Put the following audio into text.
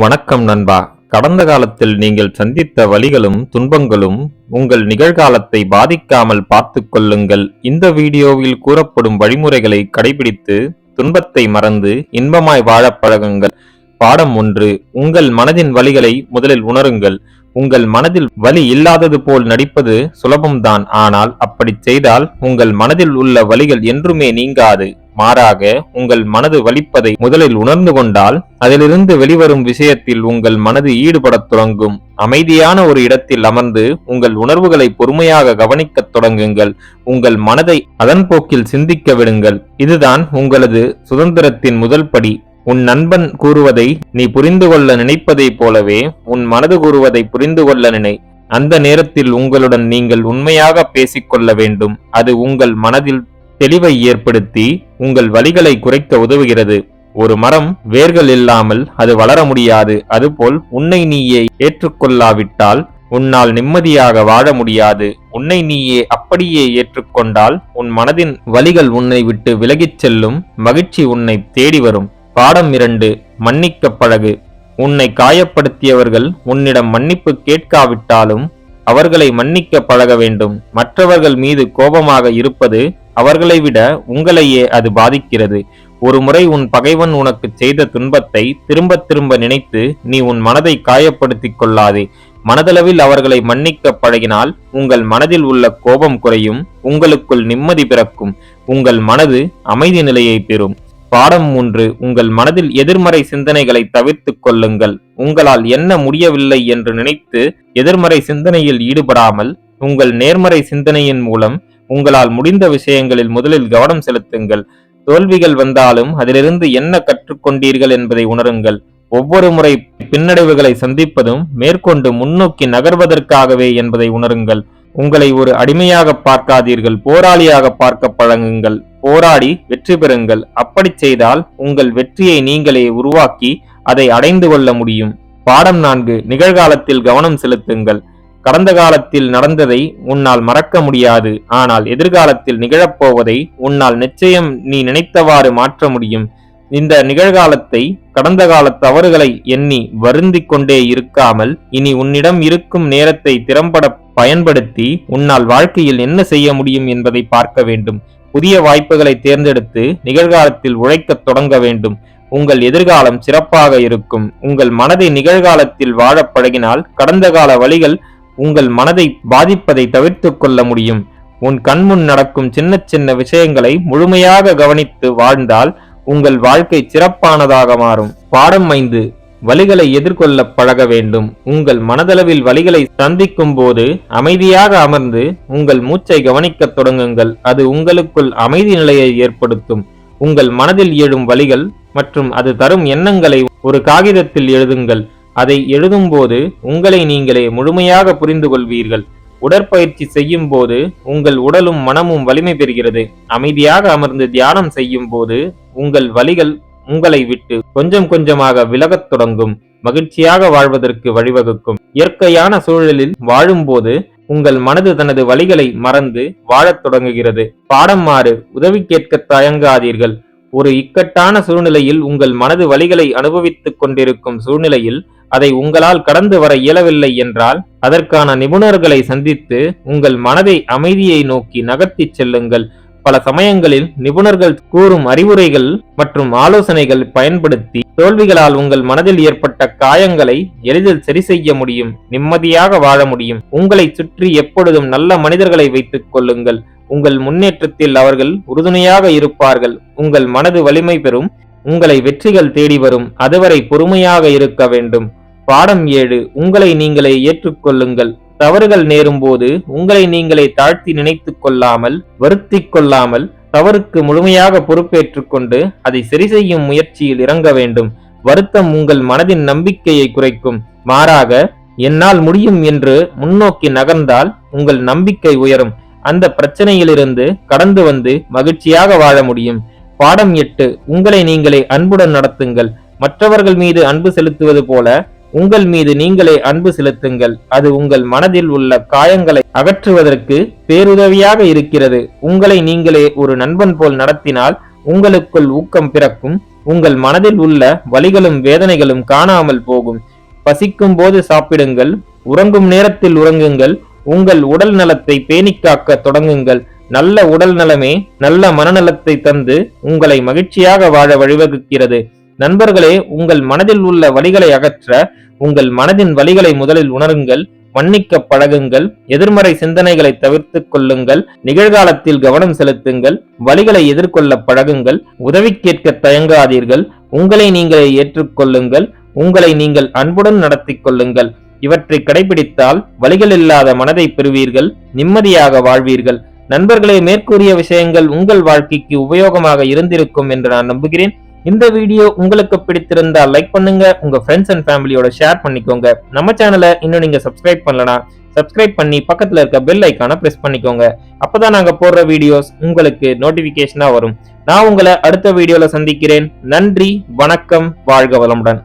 வணக்கம் நண்பா. கடந்த காலத்தில் நீங்கள் சந்தித்த வழிகளும் துன்பங்களும் உங்கள் நிகழ்காலத்தை பாதிக்காமல் பார்த்து கொள்ளுங்கள். இந்த வீடியோவில் கூறப்படும் வழிமுறைகளை கடைபிடித்து துன்பத்தை மறந்து இன்பமாய் வாழ பழகுங்கள். பாடம் ஒன்று உங்கள் மனதின் வலிகளை முதலில் உணருங்கள். உங்கள் மனதில் வலி இல்லாதது போல் நடிப்பது சுலபம்தான். ஆனால் அப்படிச் செய்தால் உங்கள் மனதில் உள்ள வலிகள் என்றுமே நீங்காது. மாறாக உங்கள் மனது வலிப்பதை முதலில் உணர்ந்து கொண்டால் அதிலிருந்து வெளிவரும் விஷயத்தில் உங்கள் மனது ஈடுபடத் தொடங்கும். அமைதியான ஒரு இடத்தில் அமர்ந்து உங்கள் உணர்வுகளை பொறுமையாக கவனிக்கத் தொடங்குங்கள். உங்கள் மனதை அதன் போக்கில் சிந்திக்க விடுங்கள். இதுதான் உங்களது சுதந்திரத்தின் முதல் படி. உன் நண்பன் கூறுவதை நீ புரிந்து கொள்ள நினைப்பதைப் போலவே உன் மனது கூறுவதை புரிந்து கொள்ள நினை. அந்த நேரத்தில் உங்களுடன் நீங்கள் உண்மையாக பேசிக்கொள்ள வேண்டும். அது உங்கள் மனதில் தெளிவை ஏற்படுத்தி உங்கள் வலிகளை குறைக்க உதவுகிறது. ஒரு மரம் வேர்கள் இல்லாமல் அது வளர முடியாது. அதுபோல் உன்னை நீயே ஏற்றுக்கொள்ளாவிட்டால் உன்னால் நிம்மதியாக வாழ முடியாது. உன்னை நீயே அப்படியே ஏற்றுக்கொண்டால் உன் மனதின் வலிகள் உன்னை விட்டு விலகிச் செல்லும். மகிழ்ச்சி உன்னை தேடி வரும். பாடம் இரண்டு மன்னிக்க பழகு. உன்னை காயப்படுத்தியவர்கள் உன்னிடம் மன்னிப்பு கேட்காவிட்டாலும் அவர்களை மன்னிக்க பழக வேண்டும். மற்றவர்கள் மீது கோபமாக இருப்பது அவர்களை விட உங்களையே அது பாதிக்கிறது. ஒரு முறை உன் பகைவன் உனக்கு செய்த துன்பத்தை திரும்ப திரும்ப நினைத்து நீ உன் மனதை காயப்படுத்திக் கொள்ளாதே. மனதளவில் அவர்களை மன்னிக்க பழகினால் உங்கள் மனதில் உள்ள கோபம் குறையும் உங்களுக்குள் நிம்மதி பிறக்கும். உங்கள் மனது அமைதி நிலையை பெறும். பாடம் மூன்று உங்கள் மனதில் எதிர்மறை சிந்தனைகளை தவிர்த்துக் கொள்ளுங்கள். உங்களால் என்ன முடியவில்லை என்று நினைத்து எதிர்மறை சிந்தனையில் ஈடுபடாமல் உங்கள் நேர்மறை சிந்தனையின் மூலம் உங்களால் முடிந்த விஷயங்களில் முதலில் கவனம் செலுத்துங்கள். தோல்விகள் வந்தாலும் அதிலிருந்து என்ன கற்றுக்கொண்டீர்கள் என்பதை உணருங்கள். ஒவ்வொரு முறை பின்னடைவுகளை சந்திப்பதும் மேற்கொண்டு முன்னோக்கி நகர்வதற்காகவே என்பதை உணருங்கள். உங்களை ஒரு அடிமையாக பார்க்காதீர்கள் போராளியாக பார்க்க பழகுங்கள் போராடி வெற்றி பெறுங்கள். அப்படி செய்தால் உங்கள் வெற்றியை நீங்களே உருவாக்கி அதை அடைந்து கொள்ள முடியும். பாடம் நான்கு நிகழ்காலத்தில் கவனம் செலுத்துங்கள். கடந்த காலத்தில் நடந்ததை உன்னால் மறக்க முடியாது. ஆனால் எதிர்காலத்தில் நிகழப்போவதை உன்னால் நிச்சயம் நீ நினைத்தவாறு மாற்ற முடியும். இந்த நிகழ்காலத்தை கடந்த கால தவறுகளை எண்ணி வருந்திக் கொண்டே இருக்காமல் இனி உன்னிடம் இருக்கும் நேரத்தை திறம்பட பயன்படுத்தி உன்னால் வாழ்க்கையில் என்ன செய்ய முடியும் என்பதை பார்க்க வேண்டும். புதிய வாய்ப்புகளை தேர்ந்தெடுத்து நிகழ்காலத்தில் உழைக்கத் தொடங்க வேண்டும். உங்கள் எதிர்காலம் சிறப்பாக இருக்கும். உங்கள் மனதை நிகழ்காலத்தில் வாழப் பழகினால் கடந்த கால வழிகள் உங்கள் மனதை பாதிப்பதை தவிர்த்துக் கொள்ள முடியும். உன் கண்முன் நடக்கும் சின்ன சின்ன விஷயங்களை முழுமையாக கவனித்து வாழ்ந்தால் உங்கள் வாழ்க்கை சிறப்பானதாக மாறும். பாடம் ஐந்து. வலிகளை எதிர்கொள்ள பழக வேண்டும். உங்கள் மனதளவில் வலிகளை சந்திக்கும் போது அமைதியாக அமர்ந்து உங்கள் மூச்சை கவனிக்கத் தொடங்குங்கள். அது உங்களுக்குள் அமைதி நிலையை ஏற்படுத்தும். உங்கள் மனதில் எழும் வலிகள் மற்றும் அது தரும் எண்ணங்களை ஒரு காகிதத்தில் எழுதுங்கள். அதை எழுதும்போது உங்களை நீங்களே முழுமையாக புரிந்து கொள்வீர்கள் உடற்பயிற்சி செய்யும் போது உங்கள் உடலும் மனமும் வலிமை பெறுகிறது. அமைதியாக அமர்ந்து தியானம் செய்யும் போது உங்கள் வலிகள் உங்களை விட்டு கொஞ்சம் கொஞ்சமாக விலகத் தொடங்கும். மகிழ்ச்சியாக வாழ்வதற்கு வழிவகுக்கும். இயற்கையான சூழலில் வாழும்போது உங்கள் மனது தனது வழிகளை மறந்து வாழத் தொடங்குகிறது. பாடம் மாறு உதவி கேட்க தயங்காதீர்கள். ஒரு இக்கட்டான சூழ்நிலையில் உங்கள் மனது வழிகளை அனுபவித்துக் கொண்டிருக்கும் சூழ்நிலையில் அதை உங்களால் கடந்து வர இயலவில்லை என்றால் அதற்கான நிபுணர்களை சந்தித்து உங்கள் மனதை அமைதியை நோக்கி நகர்த்திச் செல்லுங்கள். பல சமயங்களில் நிபுணர்கள் கூறும் அறிவுரைகள் மற்றும் ஆலோசனைகள் பயன்படுத்தி தோல்விகளால் உங்கள் மனதில் ஏற்பட்ட காயங்களை எளிதில் சரி செய்ய முடியும் நிம்மதியாக வாழ முடியும். உங்களை சுற்றி எப்பொழுதும் நல்ல மனிதர்களை வைத்துக் கொள்ளுங்கள். உங்கள் முன்னேற்றத்தில் அவர்கள் உறுதுணையாக இருப்பார்கள். உங்கள் மனது வலிமை பெறும். உங்களை வெற்றிகள் தேடி வரும். அதுவரை பொறுமையாக இருக்க வேண்டும். பாடம் ஏழு உங்களை நீங்களே ஏற்றுக்கொள்ளுங்கள். தவறுகள் நேரும்போது உங்களை நீங்களே தாழ்த்தி நினைத்துக் கொள்ளாமல் வருத்தி கொள்ளாமல் தவறுக்கு முழுமையாக பொறுப்பேற்றுக் கொண்டு அதை சரி செய்யும் முயற்சியில் இறங்க வேண்டும். வருத்தம் உங்கள் மனதின் நம்பிக்கையை குறைக்கும். மாறாக என்னால் முடியும் என்று முன்னோக்கி நகர்ந்தால் உங்கள் நம்பிக்கை உயரும். அந்த பிரச்சனையிலிருந்து கடந்து வந்து மகிழ்ச்சியாக வாழ முடியும். பாடம் எட்டு உங்களை நீங்களே அன்புடன் நடத்துங்கள். மற்றவர்கள் மீது அன்பு செலுத்துவது போல உங்கள் மீது நீங்களே அன்பு செலுத்துங்கள். அது உங்கள் மனதில் உள்ள காயங்களை அகற்றுவதற்கு பேருதவியாக இருக்கிறது. உங்களை நீங்களே ஒரு நண்பன் போல் நடத்தினால் உங்களுக்குள் ஊக்கம் பிறக்கும். உங்கள் மனதில் உள்ள வலிகளும் வேதனைகளும் காணாமல் போகும். பசிக்கும் போது சாப்பிடுங்கள். உறங்கும் நேரத்தில் உறங்குங்கள். உங்கள் உடல் நலத்தை பேணிக்காக்க தொடங்குங்கள். நல்ல உடல் நலமே நல்ல மனநலத்தை தந்து உங்களை மகிழ்ச்சியாக வாழ வழிவகுக்கிறது. நண்பர்களே உங்கள் மனதில் உள்ள வலிகளை அகற்ற உங்கள் மனதின் வலிகளை முதலில் உணருங்கள் மன்னிக்க பழகுங்கள் எதிர்மறை சிந்தனைகளை தவிர்த்துக் கொள்ளுங்கள் நிகழ்காலத்தில் கவனம் செலுத்துங்கள் வலிகளை எதிர்கொள்ள பழகுங்கள் உதவி கேட்க தயங்காதீர்கள் உங்களை நீங்களே ஏற்றுக்கொள்ளுங்கள் உங்களை நீங்கள் அன்புடன் நடத்தி கொள்ளுங்கள். இவற்றை கடைபிடித்தால் வலிகள் இல்லாத மனதை பெறுவீர்கள் நிம்மதியாக வாழ்வீர்கள். நண்பர்களே மேற்கூறிய விஷயங்கள் உங்கள் வாழ்க்கைக்கு உபயோகமாக இருந்திருக்கும் என்று நான் நம்புகிறேன். இந்த வீடியோ உங்களுக்கு பிடித்திருந்தால் லைக் பண்ணுங்க உங்க ஃப்ரெண்ட்ஸ் அண்ட் ஃபேமிலியோட ஷேர் பண்ணிக்கோங்க. நம்ம சேனலை இன்னும் நீங்க சப்ஸ்கிரைப் பண்ணலனா சப்ஸ்கிரைப் பண்ணி பக்கத்துல இருக்க பெல் ஐக்கான பிரஸ் பண்ணிக்கோங்க. அப்பதான் நாங்க போடுற வீடியோஸ் உங்களுக்கு நோட்டிபிகேஷனா வரும். நான் உங்களை அடுத்த வீடியோல சந்திக்கிறேன். நன்றி வணக்கம் வாழ்க வளமுடன்.